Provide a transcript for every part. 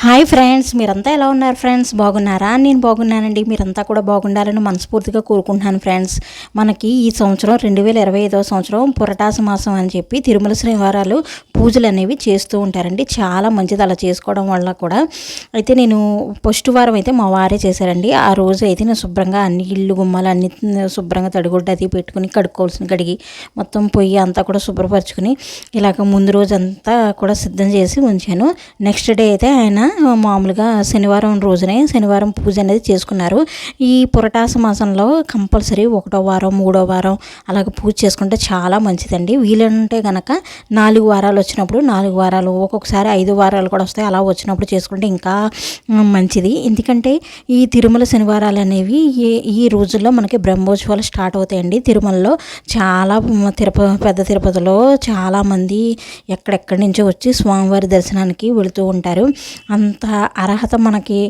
Hi friends మీరంతా ఎలా ఉన్నారు ఫ్రెండ్స్? బాగున్నారా? నేను బాగున్నానండి. మీరంతా కూడా బాగుండాలని మనస్ఫూర్తిగా కోరుకుంటున్నాను ఫ్రెండ్స్. మనకి ఈ సంవత్సరం రెండు వేల ఇరవై ఐదవ సంవత్సరం పురటాస మాసం అని చెప్పి తిరుమల శ్రీవారాలు పూజలు అనేవి చేస్తూ ఉంటారండి. చాలా మంచిది అలా చేసుకోవడం వల్ల కూడా. అయితే నేను ఫస్ట్ వారం అయితే మా వారే చేశారండి. ఆ రోజు అయితే నేను శుభ్రంగా అన్ని ఇల్లు గుమ్మాలు అన్ని శుభ్రంగా తడిగుడ్డ అది పెట్టుకుని కడుక్కోవాల్సిన కడిగి మొత్తం పొయ్యి అంతా కూడా శుభ్రపరచుకుని ఇలాగ ముందు రోజు అంతా కూడా సిద్ధం చేసి ఉంచాను. నెక్స్ట్ డే అయితే ఆయన మామూలుగా శనివారం రోజునే శనివారం పూజ అనేది చేసుకున్నారు. ఈ పురటాస మాసంలో కంపల్సరీ ఒకటో వారం మూడో వారం అలాగ పూజ చేసుకుంటే చాలా మంచిదండి. వీలంటే కనుక నాలుగు వారాలు వచ్చినప్పుడు నాలుగు వారాలు ఒక్కొక్కసారి ఐదు వారాలు కూడా వస్తాయి. అలా వచ్చినప్పుడు చేసుకుంటే ఇంకా మంచిది. ఎందుకంటే ఈ తిరుమల శనివారాలు అనేవి ఈ ఈ రోజుల్లో మనకి బ్రహ్మోత్సవాలు స్టార్ట్ అవుతాయండి. తిరుమలలో చాలా తిరుప పెద్ద తిరుపతిలో చాలామంది ఎక్కడెక్కడి నుంచో వచ్చి స్వామివారి దర్శనానికి వెళుతూ ఉంటారు. అంత అర్హత మనకి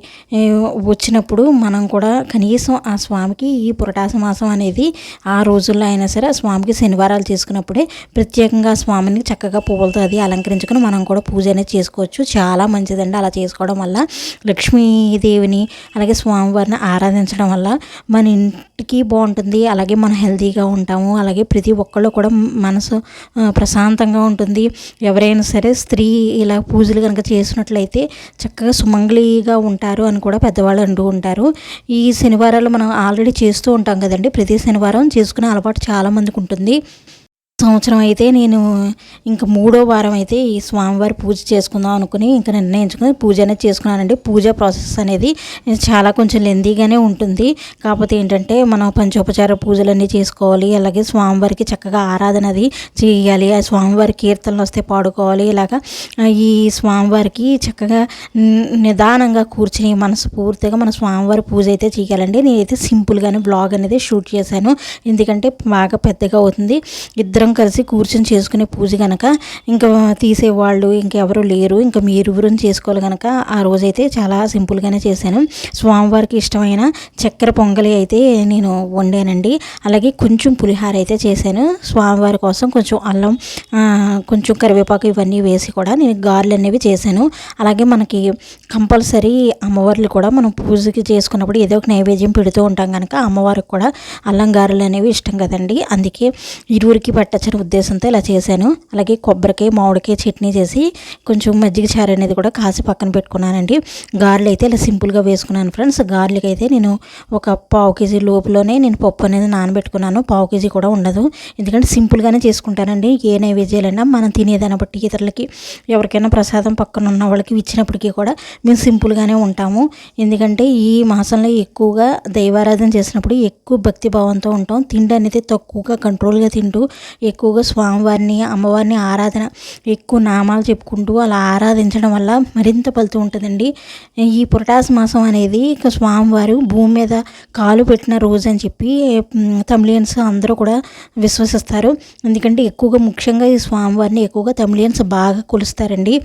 వచ్చినప్పుడు మనం కూడా కనీసం ఆ స్వామికి ఈ పురటాస మాసం అనేది ఆ రోజుల్లో అయినా సరే ఆ స్వామికి శనివారాలు చేసుకున్నప్పుడే ప్రత్యేకంగా స్వామిని చక్కగా పువ్వులతో అది అలంకరించుకుని మనం కూడా పూజ అనేది చేసుకోవచ్చు. చాలా మంచిదండి అలా చేసుకోవడం వల్ల. లక్ష్మీదేవిని అలాగే స్వామివారిని ఆరాధించడం వల్ల మన ఇంటికి బాగుంటుంది. అలాగే మనం హెల్తీగా ఉంటాము. అలాగే ప్రతి ఒక్కళ్ళు కూడా మనసు ప్రశాంతంగా ఉంటుంది. ఎవరైనా సరే స్త్రీ ఇలా పూజలు కనుక చేసినట్లయితే చక్కగా సుమంగళిగా ఉంటారు అని కూడా పెద్దవాళ్ళు అంటూ ఉంటారు. ఈ శనివారాలు మనం ఆల్రెడీ చేస్తూ ఉంటాం కదండి. ప్రతి శనివారం చేసుకునే అలవాటు చాలామందికి ఉంటుంది. సంవత్సరం అయితే నేను ఇంకా మూడో వారం అయితే ఈ స్వామివారి పూజ చేసుకుందాం అనుకుని ఇంకా నిర్ణయించుకుని పూజ అనేది చేసుకున్నానండి. పూజ ప్రాసెస్ అనేది చాలా కొంచెం లెందీగానే ఉంటుంది. కాకపోతే ఏంటంటే మనం పంచోపచార పూజలన్నీ చేసుకోవాలి. అలాగే స్వామివారికి చక్కగా ఆరాధన అది చేయాలి. ఆ స్వామివారి కీర్తనలు వస్తే పాడుకోవాలి. ఇలాగా ఈ స్వామివారికి చక్కగా నిదానంగా కూర్చుని మనసు పూర్తిగా మన స్వామివారి పూజ అయితే చేయాలండి. నేనైతే సింపుల్గానే బ్లాగ్ అనేది షూట్ చేశాను. ఎందుకంటే బాగా పెద్దగా అవుతుంది. ఇద్దరం అందరం కలిసి కూర్చొని చేసుకునే పూజ కనుక ఇంకా తీసేవాళ్ళు ఇంకెవరు లేరు. ఇంకా మీరు గురించి చేసుకోవాలి కనుక ఆ రోజైతే చాలా సింపుల్గానే చేశాను. స్వామివారికి ఇష్టమైన చక్కెర పొంగలి అయితే నేను వండానండి. అలాగే కొంచెం పులిహార అయితే చేశాను. స్వామివారి కోసం కొంచెం అల్లం కొంచెం కరివేపాకు ఇవన్నీ వేసి కూడా నేను గారెలు అనేవి చేశాను. అలాగే మనకి కంపల్సరీ అమ్మవార్లు కూడా మనం పూజకి చేసుకున్నప్పుడు ఏదో ఒక నైవేద్యం పెడుతూ ఉంటాం కనుక అమ్మవారికి కూడా అల్లం గారెలు అనేవి ఇష్టం కదండి. అందుకే ఇరువురికి పట్ట పచ్చని ఉద్దేశంతో ఇలా చేశాను. అలాగే కొబ్బరికాయ మామిడికాయ చట్నీ చేసి కొంచెం మజ్జిగ చారు అనేది కూడా కాసి పక్కన పెట్టుకున్నానండి. గారెలు అయితే ఇలా సింపుల్గా వేసుకున్నాను ఫ్రెండ్స్. గారెలకి అయితే నేను ఒక పావు కేజీ లోపులోనే నేను పప్పు అనేది నానబెట్టుకున్నాను. పావు కేజీ కూడా ఉండదు. ఎందుకంటే సింపుల్గానే చేసుకుంటానండి. ఏ నైవేద్యాలైనా మనం తినేదాన్ని బట్టి ఇతరులకి ఎవరికైనా ప్రసాదం పక్కన ఉన్న వాళ్ళకి ఇచ్చినప్పటికీ కూడా మేము సింపుల్గానే ఉంటాము. ఎందుకంటే ఈ మాసంలో ఎక్కువగా దైవారాధన చేసినప్పుడు ఎక్కువ భక్తి భావంతో ఉంటాం. తిండి అనేది తక్కువగా కంట్రోల్గా తింటూ ఎక్కువగా స్వామివారిని అమ్మవారిని ఆరాధన ఎక్కువ నామాలు చెప్పుకుంటూ అలా ఆరాధించడం వల్ల మరింత ఫలితం ఉంటుందండి. ఈ పురటాస మాసం అనేది ఇక స్వామివారు భూమి మీద కాలు పెట్టిన రోజు అని చెప్పి తమిళియన్స్ అందరూ కూడా విశ్వసిస్తారు. ఎందుకంటే ఎక్కువగా ముఖ్యంగా ఈ స్వామివారిని ఎక్కువగా తమిళియన్స్ బాగా కొలుస్తారండి.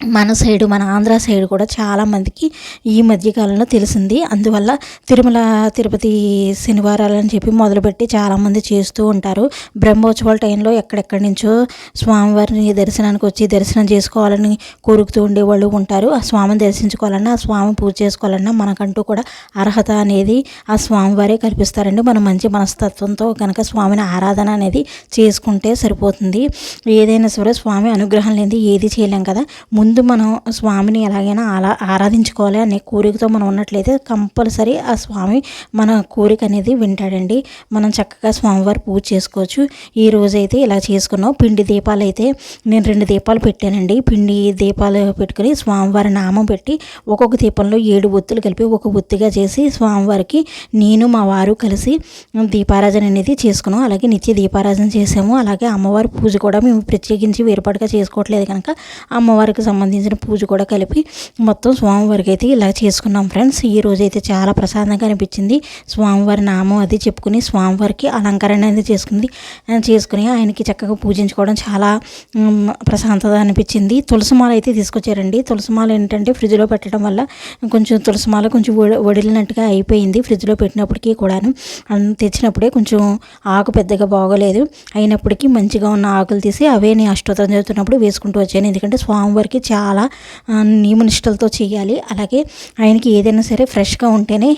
మన సైడు మన ఆంధ్ర సైడ్ కూడా చాలామందికి ఈ మధ్యకాలంలో తెలిసింది. అందువల్ల తిరుమల తిరుపతి శనివారాలని చెప్పి మొదలుపెట్టి చాలామంది చేస్తూ ఉంటారు. బ్రహ్మోత్సవాల టైంలో ఎక్కడెక్కడి నుంచో స్వామివారిని దర్శనానికి వచ్చి దర్శనం చేసుకోవాలని కోరుకుతూ ఉండేవాళ్ళు ఉంటారు. ఆ స్వామిని దర్శించుకోవాలన్నా ఆ స్వామి పూజ చేసుకోవాలన్నా మనకంటూ కూడా అర్హత అనేది ఆ స్వామివారే కల్పిస్తారండి. మనం మంచి మనస్తత్వంతో కనుక స్వామిని ఆరాధన అనేది చేసుకుంటే సరిపోతుంది. ఏదైనా సరే స్వామి అనుగ్రహం లేనిది ఏది చేయలేం కదా. ముందు ముందు మనం స్వామిని ఎలాగైనా అలా ఆరాధించుకోవాలి అనే కోరికతో మనం ఉన్నట్లయితే కంపల్సరీ ఆ స్వామి మన కోరిక అనేది వింటాడండి. మనం చక్కగా స్వామివారి పూజ చేసుకోవచ్చు. ఈ రోజైతే ఇలా చేసుకున్నాం. పిండి దీపాలు అయితే నేను రెండు దీపాలు పెట్టానండి. పిండి దీపాలు పెట్టుకుని స్వామివారి నామం పెట్టి ఒక్కొక్క దీపంలో ఏడు ఒత్తులు కలిపి ఒక ఒత్తిగా చేసి స్వామివారికి నేను మా వారు కలిసి దీపారాజన అనేది చేసుకున్నాం. అలాగే నిత్య దీపారాజన చేసాము. అలాగే అమ్మవారి పూజ కూడా మేము ప్రత్యేకించి వేరుపాటుగా చేసుకోవట్లేదు కనుక అమ్మవారికి సంబంధించిన పూజ కూడా కలిపి మొత్తం స్వామివారికి అయితే ఇలా చేసుకున్నాం ఫ్రెండ్స్. ఈ రోజు అయితే చాలా ప్రసాదంగా అనిపించింది. స్వామివారి నామం అది చెప్పుకుని స్వామివారికి అలంకరణ అనేది చేసుకుంది. చేసుకుని ఆయనకి చక్కగా పూజించుకోవడం చాలా ప్రశాంతత అనిపించింది. తులసిమాల అయితే తీసుకొచ్చారండి. తులసిమాల ఏంటంటే ఫ్రిడ్జ్లో పెట్టడం వల్ల కొంచెం తులసిమాల కొంచెం వడిలినట్టుగా అయిపోయింది ఫ్రిడ్జ్లో పెట్టినప్పటికీ కూడాను. తెచ్చినప్పుడే కొంచెం ఆకు పెద్దగా బాగోలేదు. అయినప్పటికీ మంచిగా ఉన్న ఆకులు తీసి అవే నేను అష్టోత్తరం చదువుతున్నప్పుడు వేసుకుంటూ వచ్చాను. ఎందుకంటే స్వామివారికి చాలా నియమనిష్టలతో చేయాలి. అలాగే ఆయనకి ఏదైనా సరే ఫ్రెష్గా ఉంటేనే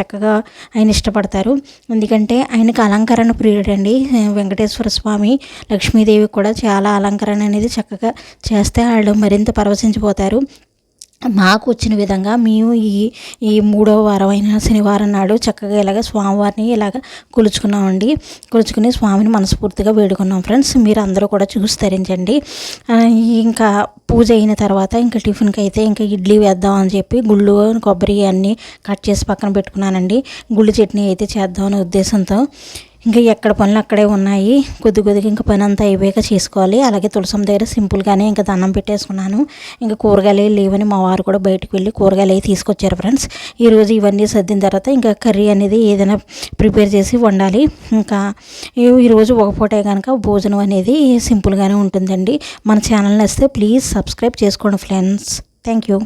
చక్కగా ఆయన ఇష్టపడతారు. ఎందుకంటే ఆయనకి అలంకరణ ప్రియుడు అండి. వెంకటేశ్వర స్వామి లక్ష్మీదేవి కూడా చాలా అలంకరణ అనేది చక్కగా చేస్తే వాళ్ళు మరింత పరవశించిపోతారు. మాకు వచ్చిన విధంగా మేము ఈ ఈ మూడవ వారం అయిన శనివారం నాడు చక్కగా ఇలాగ స్వామివారిని ఇలాగ కొలుచుకున్నామండి. కొలుచుకుని స్వామిని మనస్ఫూర్తిగా వేడుకున్నాం. ఫ్రెండ్స్ మీరు అందరూ కూడా చూసి తరించండి. ఇంకా పూజ అయిన తర్వాత ఇంకా టిఫిన్కి అయితే ఇంకా ఇడ్లీ వేద్దాం అని చెప్పి గుళ్ళు కొబ్బరి అన్నీ కట్ చేసి పక్కన పెట్టుకున్నానండి. గుళ్ళు చట్నీ అయితే చేద్దాం అనే ఉద్దేశంతో. ఇంకా ఎక్కడ పనులు అక్కడే ఉన్నాయి. కొద్ది కొద్దిగా ఇంకా పని అంతా అయిపోయాక చేసుకోవాలి. అలాగే తులసం దగ్గర సింపుల్గానే ఇంకా దండం పెట్టేసుకున్నాను. ఇంకా కూరగాయలు లేవని మా వారు కూడా బయటకు వెళ్ళి కూరగాయలు అవి తీసుకొచ్చారు ఫ్రెండ్స్. ఈరోజు ఇవన్నీ సర్దిన తర్వాత ఇంకా కర్రీ అనేది ఏదైనా ప్రిపేర్ చేసి వండాలి. ఇంకా ఈరోజు ఒక పూటే కనుక భోజనం అనేది సింపుల్గానే ఉంటుందండి. మన ఛానల్ నచ్చితే ప్లీజ్ సబ్స్క్రైబ్ చేసుకోండి ఫ్రెండ్స్. Thank you.